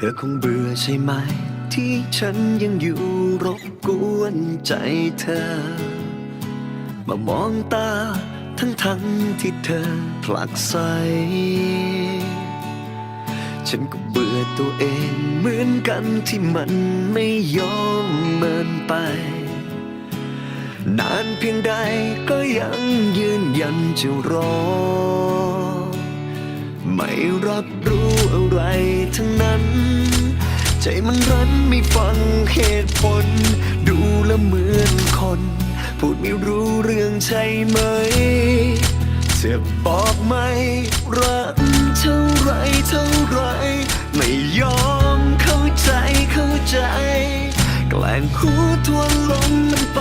เธอคงเบื่อใช่ไหม ที่ฉันยังอยู่รบกวนใจเธอ มามองตาทั้งทั้งที่เธอผลักใส ฉันก็เบื่อตัวเองเหมือนกันที่มันไม่ยอมเมินไป นานเพียงใดก็ยังยืนยันจะรอ ไม่รับรู้อะไรทั้งนั้น ใจมันรั้นไม่ฟังเหตุผล ดูแล้วเหมือนคน พูดไม่รู้เรื่องใช่ไหมจะบอกไม่รักเท่าไรเท่าไรไม่ยอมเข้าใจเข้าใจ แกล้งหูทวนลมมันไป